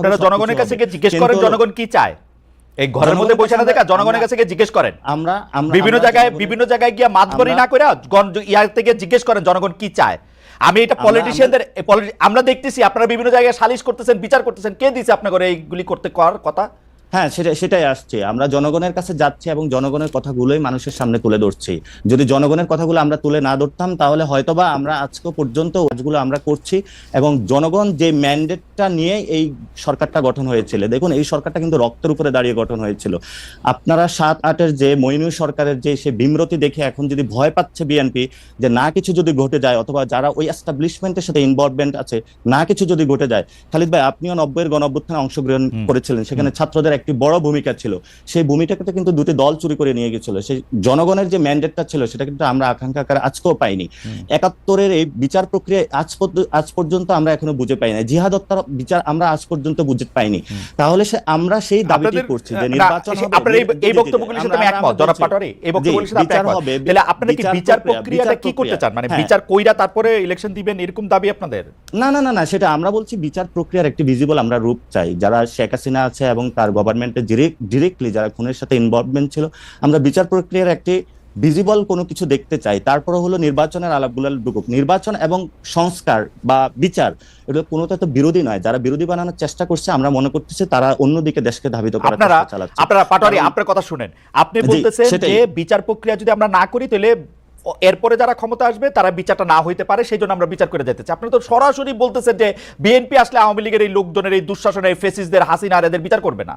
আপনারা জনগণের কাছে গিয়ে জিজ্ঞেস করেন জনগণ কি চায়। এই ঘরের মধ্যে বসে না দেখা আমরা- জনগণের কাছে গিয়ে জিজ্ঞেস করেন। আমরা বিভিন্ন জায়গায় বিভিন্ন জায়গায় গিয়ে মাতবরি না করে ইয়ার থেকে জিজ্ঞেস করেন জনগণ কি চায়। আমি এটা পলিটিশিয়ানদের আমরা দেখতেছি আপনারা বিভিন্ন জায়গায় সালিশ করতেছেন বিচার করতেছেন। কে দিছে আপনাকে এইগুলি করতে করার কথা? হ্যাঁ সেটা সেটাই আসছে। আমরা জনগণের কাছে যাচ্ছি এবং জনগণের কথাগুলোই মানুষের সামনে তুলে ধরছি। যদি জনগণের কথাগুলো আমরা তুলে না ধরতাম তাহলে হয়তোবা আমরা আজকে পর্যন্ত কাজগুলো আমরা করছি এবং জনগণ যে ম্যান্ডেটটা নিয়ে এই সরকারটা গঠন হয়েছিল দেখুন এই সরকারটা কিন্তু রক্তের উপরে দাঁড়িয়ে গঠন হয়েছিল। আপনারা সাত আটের যে মইনুর সরকারের যে সে বিমরতি দেখে এখন যদি ভয় পাচ্ছে বিএনপি যে না কিছু যদি ঘটে যায় অথবা যারা ওই এস্টাবলিশমেন্টের সাথে ইনভলভমেন্ট আছে না কিছু যদি ঘটে যায় খালিদ ভাই আপনিও নব্বইয়ের গণ অভ্যুত্থানে অংশগ্রহণ করেছিলেন সেখানে ছাত্রদের একটি বড় ভূমিকা ছিল। সেই ভূমিকাটা কিন্তু দুটি দল চুরি করে নিয়ে গেছিল। সেই জনগণের যে ম্যান্ডেটটা ছিল সেটা কিন্তু আমরা আকাঙ্ক্ষা আজকেও পাইনি। একাত্তরের এই বিচার প্রক্রিয়া আজ আজ পর্যন্ত আমরা এখনও বুঝে পাই না জিহাদ হত্যার বিচার আমরা আজ পর্যন্ত বুঝে পাইনি। তাহলে সে আমরা সেই দাবিটি করছি যে নির্বাচন হবে এই- বক্তব্যগুলির সাথে আমি একমত। জনাব। পাটোয়ারি এই বক্তব্যগুলির সাথে একমত। তাহলে আপনারা কি বিচার বিচার প্রক্রিয়াটা কি করতে চান? মানে হ্যাঁ। বিচার কইরা তারপরে ইলেকশন দিবেন এরকম দাবি আপনাদের? না না না না সেটা আমরা বলছি বিচার প্রক্রিয়ার একটি ভিজিবল আমরা রূপ চাই। যারা শেখ হাসিনা আছে এবং তার গভর্নমেন্টে ডিরেক্টলি যারা খুনের সাথে ইনভলভমেন্ট ছিল আমরা বিচার প্রক্রিয়ার একটি ভিজিবল কোনো কিছু দেখতে চাই। তারপরে হলো নির্বাচনের আলাপগুলো ঢুকুক। নির্বাচন এবং সংস্কার বা বিচার এগুলো কোনোটা তো বিরোধী নয়। যারা বিরোধী বানানোর চেষ্টা করছে আমরা মনে করতেছি তারা অন্যদিকে দেশকে ধাবিত করার আপনারা চেষ্টা চালাচ্ছে। আপনারা পাটোয়ারি আপনার কথা শুনেন। আপনি বলতেছেন যে বিচার প্রক্রিয়া যদি আমরা না করি তাহলে এরপরে যারা ক্ষমতা আসবে তারা বিচারটা না হইতে পারে সেই জন্য আমরা বিচার করে যেতে চাই। আপনারা তো সরাসরি বলতেছেন যে বিএনপি আসলে আওয়ামী লীগের এই লোকজনের এই দুঃশাসনের ফেসিসদের হাসিনার এদের বিচার করবে না।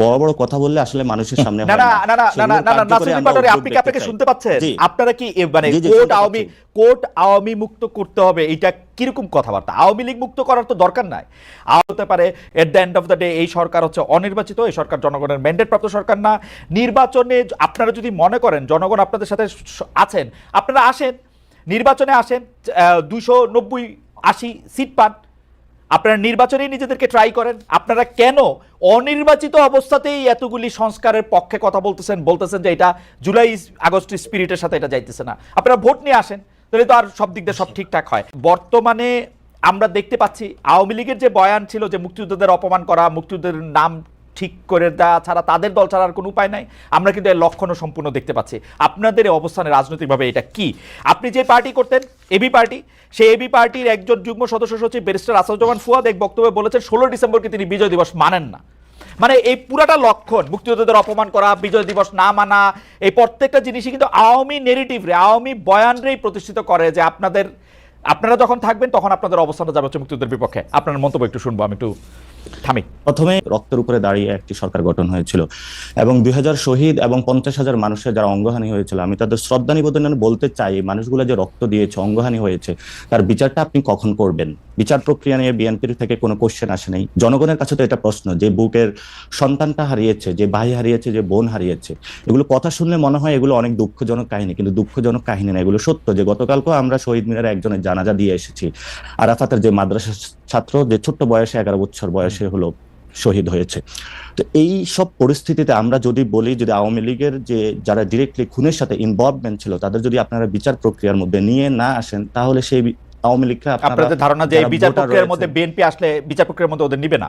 বড় বড় কথা বললে আসলে মানুষের সামনে না না না। না না না না না কার্যকরী নাসিরুদ্দিন আমরা পাটোয়ারি আপনি কি আপনাকে শুনতে পাচ্ছেন? আপনারা কি মানে কোর্ট আওয়ামী কোর্ট আওয়ামী মুক্ত করতে হবে এটা কীরকম কথাবার্তা? আওয়ামী লীগ মুক্ত করার তো দরকার নাই। হতে পারে at the end of the day এই সরকার হচ্ছে অনির্বাচিত এই সরকার জনগণের ম্যান্ডেট প্রাপ্ত সরকার না। নির্বাচনে আপনারা যদি মনে করেন জনগণ আপনাদের সাথে আছেন আপনারা আসেন নির্বাচনে আসেন দুশো নব্বই আশি সিট পান আপনারা নির্বাচনেই নিজেদেরকে ট্রাই করেন। আপনারা কেন অনির্বাচিত অবস্থাতেই এতগুলি সংস্কারের পক্ষে কথা বলতেছেন বলতেছেন যে এটা জুলাই আগস্ট স্পিরিটের সাথে এটা যাইতেছে না। আপনারা ভোট নিয়ে আসেন, তাহলে তো আর সব দিক দিয়ে সব ঠিকঠাক হয়। বর্তমানে আমরা দেখতে পাচ্ছি, আওয়ামী লীগের যে বয়ান ছিল যে মুক্তিযোদ্ধাদের অপমান করা মুক্তিযোদ্ধাদের নাম ঠিক করে দেওয়া ছাড়া তাদের দল ছাড়ার কোনো উপায় নাই, আমরা কিন্তু এর লক্ষণও সম্পূর্ণ দেখতে পাচ্ছি। আপনাদের অবস্থানে রাজনৈতিকভাবে এটা কি? আপনি যে পার্টি করতেন এবি পার্টি সেই এবি পার্টির একজন যুগ্ম সদস্য সচিব ব্যারিস্টার আসাদুজ্জামান ফুয়াদ। এক বক্তব্যে বলেছেন, ষোলো ডিসেম্বরকে তিনি বিজয় দিবস মানেন না। মানে এই পুরাটা লক্ষণ, মুক্তিযোদ্ধাদের অপমান করা, বিজয় দিবস না মানা, এই প্রত্যেকটা জিনিসই কিন্তু আওয়ামী নেগেটিভ রে, আওয়ামী বয়ানরেই প্রতিষ্ঠিত করে যে আপনাদের, আপনারা যখন থাকবেন তখন আপনাদের অবস্থানটা যাবে হচ্ছে মুক্তিযুদ্ধের বিপক্ষে। আপনার মন্তব্য একটু শুনব, আমি একটু থামি। প্রথমে রক্তের উপরে দাঁড়িয়ে একটি সরকার গঠন হয়েছিল এবং দুই হাজার শহীদ এবং পঞ্চাশ হাজার মানুষের যারা অঙ্গহানি হয়েছিল, আমি তাদের শ্রদ্ধা নিবেদন বলতে চাই, মানুষগুলো যে রক্ত দিয়েছে, অঙ্গহানি হয়েছে, তার বিচারটা আপনি কখন করবেন? বিচার প্রক্রিয়া নিয়ে বিএনপির থেকে কোনো কোশ্চেন আসে নাই। জনগণের কাছে তো এটা প্রশ্ন, যে বুকের সন্তানটা হারিয়েছে, যে ভাই হারিয়েছে, যে বোন হারিয়েছে, এগুলো কথা শুনলে মনে হয় এগুলো অনেক দুঃখজনক কাহিনী, কিন্তু দুঃখজনক কাহিনী না, এগুলো সত্য যে গতকালকেও আমরা শহীদ মিনারে একজনের জানাজা দিয়ে এসেছি। আরাফাতের যে মাদ্রাসা ছাত্র, যে ছোট্ট বয়সে এগারো বছর বয়সে হলো শহীদ হয়েছে। তো এই সব পরিস্থিতিতে আমরা যদি বলি যদি আওয়ামী লীগের যে যারা ডিরেক্টলি খুনের সাথে ইনভলভমেন্ট ছিল তাদের যদি আপনারা বিচার প্রক্রিয়ার মধ্যে নিয়ে না আসেন তাহলে সেই আওয়ামী আপনারা আপনাদের ধারণা যে বিচার প্রক্রিয়ার মধ্যে বিএনপি আসলে বিচার প্রক্রিয়ার মধ্যে ওদের নিবে না?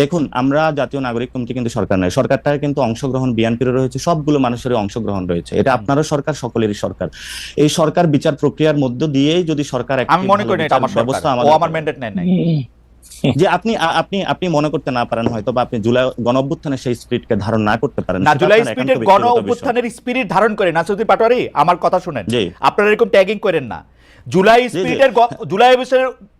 দেখুন আমরা জাতীয় নাগরিক কমিটি কিন্তু সরকার নয়। সরকারটায় কিন্তু অংশগ্রহণ বিএনপির রয়েছে সবগুলো মানুষের অংশগ্রহণ রয়েছে। এটা আপনারও সরকার সকলেরই সরকার। এই সরকার বিচার প্রক্রিয়ার মধ্য দিয়েই যদি সরকার আমি মনে করি এটা আমার ব্যবস্থা ও আমার ম্যান্ডেট নেয় নাই। যে আপনি আপনি আপনি মনে করতে না পারেন হয়তো বা আপনি জুলাই গণ অভ্যুত্থানের সেই স্পিরিটকে ধারণ না করতে পারেন। না জুলাই স্পিরিটের গণ ব্যক্তিগত বিষয়। অভ্যুত্থানের স্পিরিট ধারণ করে। না নাসুদ্দিন পাটোয়ারি আমার কথা শুনেন। আপনারা এরকম ট্যাগিং করেন না। জুলাই। স্পিরিটের জুলাই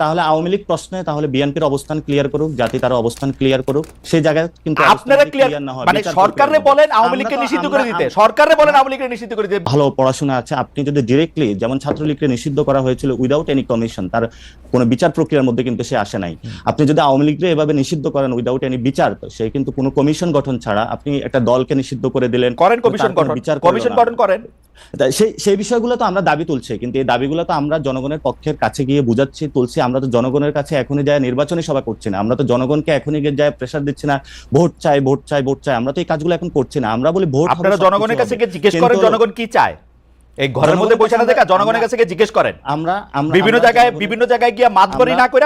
তাহলে আওয়ামী লীগ প্রশ্নে তাহলে বিএনপির অবস্থান ক্লিয়ার করুক জাতি তার অবস্থান ক্লিয়ার করুক। সেই জায়গায় কিন্তু আপনারা ক্লিয়ার না হয়, মানে সরকারে বলেন আওয়ামী লীগকে নিষিদ্ধ করে দিতে। সরকারে বলেন আওয়ামী লীগকে নিষিদ্ধ করে দিতে। ভালো পড়াশোনা আছে। আপনি যদি ডিরেক্টলি যেমন ছাত্রলীগকে নিষিদ্ধ করা হয়েছিল উইদাউট এনি কমিশন তার কোনো বিচার প্রক্রিয়ার মধ্যে কিন্তু সে আসে নাই। আপনি যদি আওয়ামী লীগকে এভাবে নিষিদ্ধ করেন উইদাউট এনি বিচার তো সে কিন্তু কোনো কমিশন গঠন ছাড়া আপনি একটা দলকে নিষিদ্ধ করে দিলেন। করেন কমিশন গঠন। বিচার কমিশন গঠন করেন। সেই সেই বিষয়গুলো তো আমরা দাবি তুলছি কিন্তু এই দাবিগুলো তো আমরা জনগণের পক্ষের কাছে গিয়ে বুঝাচ্ছি তুলছি আমরা তো জনগণের কাছে এখনই যায় নির্বাচনী সভা করছি না আমরা তো জনগণকে এখনই গিয়ে যায় প্রেশার দিচ্ছি না ভোট চাই ভোট চাই ভোট চাই আমরা তো এই কাজগুলো এখন করছি না আমরা বলি ভোট আপনারা জনগণের কাছে গিয়ে জিজ্ঞেস করেন জনগণ কি চায়? এই ঘরের মধ্যে বসে না দেখা জনগণের কাছে গিয়ে জিজ্ঞেস করেন। আমরা আমরা বিভিন্ন জায়গায় বিভিন্ন জায়গায় গিয়ে মাতবরি আমরা- না করে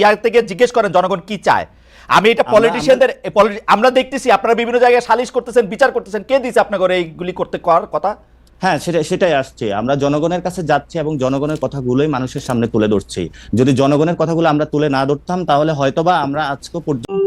ইয়ার থেকে জিজ্ঞেস করেন জনগণ কি চায়। আমি এটা পলিটিশিয়ানদের আমরা দেখতেছি আপনারা বিভিন্ন জায়গায় সালিশ করতেছেন বিচার করতেছেন কে দিছে আপনার ঘরে এইগুলি করতে করার কথা? হ্যাঁ সেটা, সেটাই আসছে। আমরা জনগণের কাছে যাচ্ছি এবং জনগণের কথাগুলোই মানুষের সামনে তুলে ধরছি। যদি জনগণের কথাগুলো আমরা তুলে না ধরতাম, তাহলে হয়তোবা আমরা আজকে পর্যন্ত